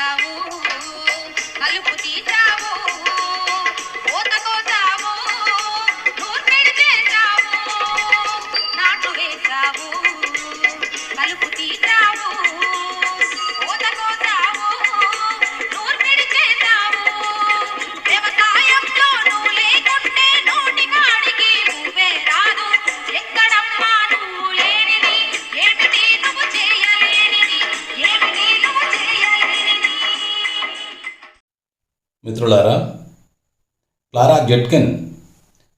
ನಾವು మిత్రులారా Clara Zetkin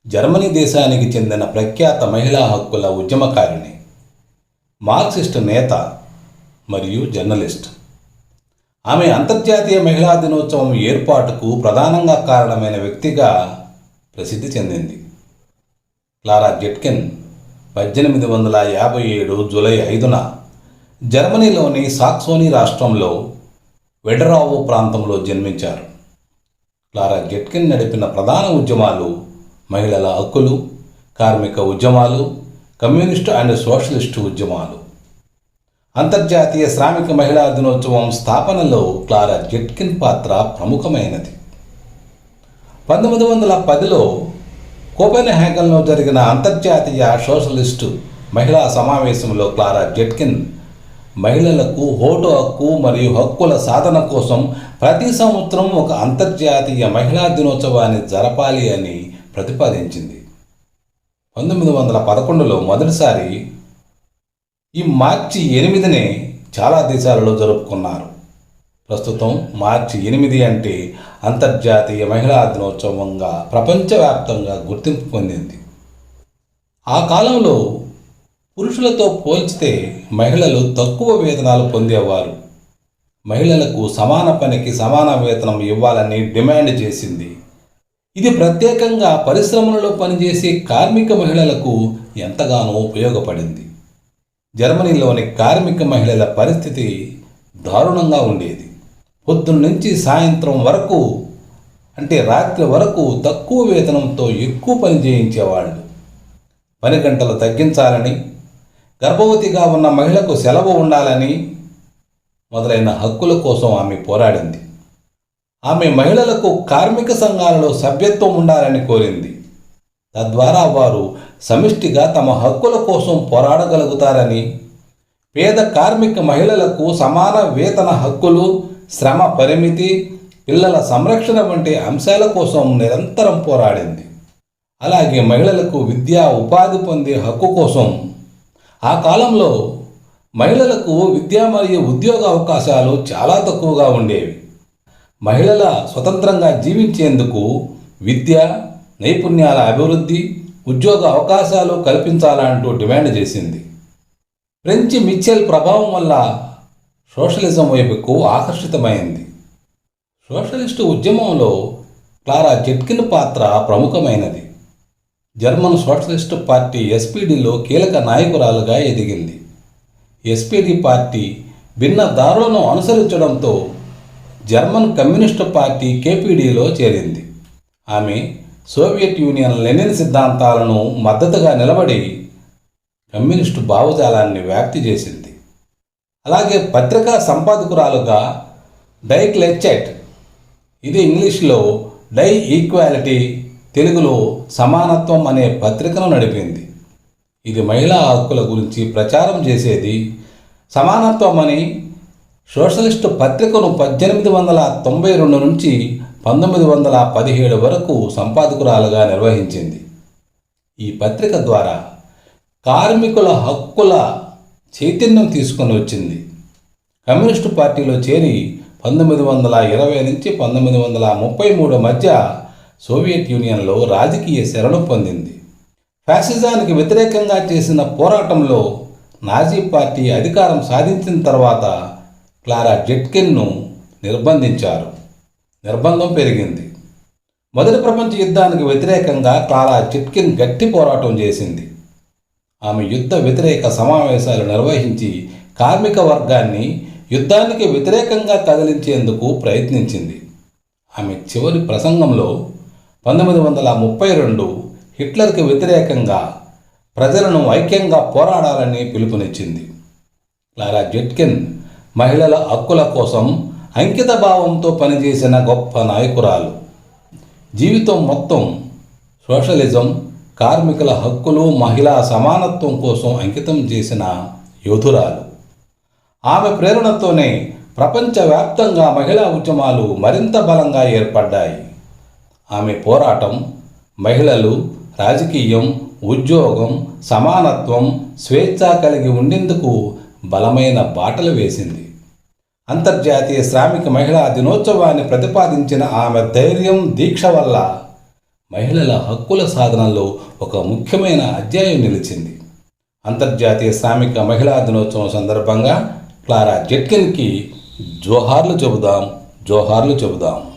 Germany దేశానికి చెందిన ప్రఖ్యాత మహిళా హక్కుల ఉద్యమకారిణి మార్క్సిస్ట్ నేత మరియు జర్నలిస్ట్. ఆమె అంతర్జాతీయ మహిళా దినోత్సవం ఏర్పాటుకు ప్రధానంగా కారణమైన వ్యక్తిగా ప్రసిద్ధి చెందింది. క్లారా జెట్కిన్ పద్దెనిమిది వందల యాభై ఏడు జూలై ఐదున జర్మనీలోని సాక్సోనీ రాష్ట్రంలో వెడరావో ప్రాంతంలో జన్మించారు. క్లారా జెట్కిన్ నడిపిన ప్రధాన ఉద్యమాలు మహిళల హక్కులు కార్మిక ఉద్యమాలు కమ్యూనిస్టు అండ్ సోషలిస్టు ఉద్యమాలు. అంతర్జాతీయ శ్రామిక మహిళా దినోత్సవం స్థాపనలో క్లారా జెట్కిన్ పాత్ర ప్రముఖమైనది. పంతొమ్మిది వందల పదిలో కోపెన్హాగన్లో జరిగిన అంతర్జాతీయ సోషలిస్టు మహిళా సమావేశంలో క్లారా జెట్కిన్ మహిళలకు ఓటు హక్కు మరియు హక్కుల సాధన కోసం ప్రతి సంవత్సరం ఒక అంతర్జాతీయ మహిళా దినోత్సవాన్ని జరపాలి అని ప్రతిపాదించింది. పంతొమ్మిది వందల పదకొండులో మొదటిసారి ఈ మార్చి ఎనిమిదినే చాలా దేశాలలో జరుపుకున్నారు. ప్రస్తుతం మార్చి ఎనిమిది అంటే అంతర్జాతీయ మహిళా దినోత్సవంగా ప్రపంచవ్యాప్తంగా గుర్తింపు పొందింది. ఆ కాలంలో పురుషులతో పోల్చితే మహిళలు తక్కువ వేతనాలు పొందేవారు. మహిళలకు సమాన పనికి సమాన వేతనం ఇవ్వాలని డిమాండ్ చేసింది. ఇది ప్రత్యేకంగా పరిశ్రమలలో పనిచేసే కార్మిక మహిళలకు ఎంతగానో ఉపయోగపడింది. జర్మనీలోని కార్మిక మహిళల పరిస్థితి దారుణంగా ఉండేది. పొద్దున్న నుంచి సాయంత్రం వరకు అంటే రాత్రి వరకు తక్కువ వేతనంతో ఎక్కువ పని చేయించేవాళ్ళు. పని గంటలు తగ్గించాలని గర్భవతిగా ఉన్న మహిళకు సెలవు ఉండాలని మొదలైన హక్కుల కోసం ఆమె పోరాడింది. ఆమె మహిళలకు కార్మిక సంఘాలలో సభ్యత్వం ఉండాలని కోరింది. తద్వారా వారు సమిష్టిగా తమ హక్కుల కోసం పోరాడగలుగుతారని పేద కార్మిక మహిళలకు సమాన వేతన హక్కులు శ్రమ పరిమితి పిల్లల సంరక్షణ వంటి అంశాల కోసం నిరంతరం పోరాడింది. అలాగే మహిళలకు విద్యా ఉపాధి పొందే హక్కు కోసం ఆ కాలంలో మహిళలకు విద్య మరియు ఉద్యోగ అవకాశాలు చాలా తక్కువగా ఉండేవి. మహిళల స్వతంత్రంగా జీవించేందుకు విద్య నైపుణ్యాల అభివృద్ధి ఉద్యోగ అవకాశాలు కల్పించాలంటూ డిమాండ్ చేసింది. ఫ్రెంచి మిచెల్ ప్రభావం వల్ల సోషలిజం వైపుకు ఆకర్షితమైంది. సోషలిస్టు ఉద్యమంలో క్లారా జెట్కిన్ పాత్ర ప్రముఖమైనది. జర్మన్ సోషలిస్టు పార్టీ ఎస్పీడీలో కీలక నాయకురాలుగా ఎదిగింది. ఎస్పీడీ పార్టీ భిన్న దారులను అనుసరించడంతో జర్మన్ కమ్యూనిస్టు పార్టీ కేపీడీలో చేరింది. ఆమె సోవియట్ యూనియన్ లెనిన్ సిద్ధాంతాలను మద్దతుగా నిలబడి కమ్యూనిస్టు భావజాలాన్ని వ్యాప్తి చేసింది. అలాగే పత్రికా సంపాదకురాలుగా డైక్ లెచ్చెట్ ఇది ఇంగ్లీష్లో డై ఈక్వాలిటీ తెలుగులో సమానత్వం అనే పత్రికను నడిపింది. ఇది మహిళా హక్కుల గురించి ప్రచారం చేసేది సమానత్వం అని సోషలిస్టు పత్రికను పద్దెనిమిది వందల తొంభై రెండు నుంచి పంతొమ్మిది వందల పదిహేడు వరకు సంపాదకురాలుగా నిర్వహించింది. ఈ పత్రిక ద్వారా కార్మికుల హక్కుల చైతన్యం తీసుకొని వచ్చింది. కమ్యూనిస్టు పార్టీలో చేరి పంతొమ్మిది వందల ఇరవై నుంచి పంతొమ్మిది వందల ముప్పై మూడు మధ్య సోవియట్ యూనియన్లో రాజకీయ శరణు పొందింది. ఫ్యాసిజానికి వ్యతిరేకంగా చేసిన పోరాటంలో నాజీ పార్టీ అధికారం సాధించిన తర్వాత క్లారా జెట్కిన్ను నిర్బంధించారు. నిర్బంధం పెరిగింది. మొదటి ప్రపంచ యుద్ధానికి వ్యతిరేకంగా క్లారా జెట్కిన్ గట్టి పోరాటం చేసింది. ఆమె యుద్ధ వ్యతిరేక సమావేశాలు నిర్వహించి కార్మిక వర్గాన్ని యుద్ధానికి వ్యతిరేకంగా కదిలించేందుకు ప్రయత్నించింది. ఆమె చివరి ప్రసంగంలో పంతొమ్మిది వందల ముప్పై రెండు హిట్లర్కి వ్యతిరేకంగా ప్రజలను ఐక్యంగా పోరాడాలని పిలుపునిచ్చింది. క్లారా జెట్కిన్ మహిళల హక్కుల కోసం అంకిత భావంతో పనిచేసిన గొప్ప నాయకురాలు. జీవితం మొత్తం సోషలిజం కార్మికుల హక్కులు మహిళా సమానత్వం కోసం అంకితం చేసిన యోధురాలు. ఆమె ప్రేరణతోనే ప్రపంచవ్యాప్తంగా మహిళా ఉద్యమాలు మరింత బలంగా ఏర్పడ్డాయి. ఆమె పోరాటం మహిళలు రాజకీయం ఉద్యోగం సమానత్వం స్వేచ్ఛ కలిగి ఉండేందుకు బలమైన బాటలు వేసింది. అంతర్జాతీయ శ్రామిక మహిళా దినోత్సవాన్ని ప్రతిపాదించిన ఆమె ధైర్యం దీక్ష వల్ల మహిళల హక్కుల సాధనలో ఒక ముఖ్యమైన అధ్యాయం నిలిచింది. అంతర్జాతీయ శ్రామిక మహిళా దినోత్సవం సందర్భంగా క్లారా జెట్కిన్కి జోహార్లు చెబుదాం జోహార్లు చెబుదాం.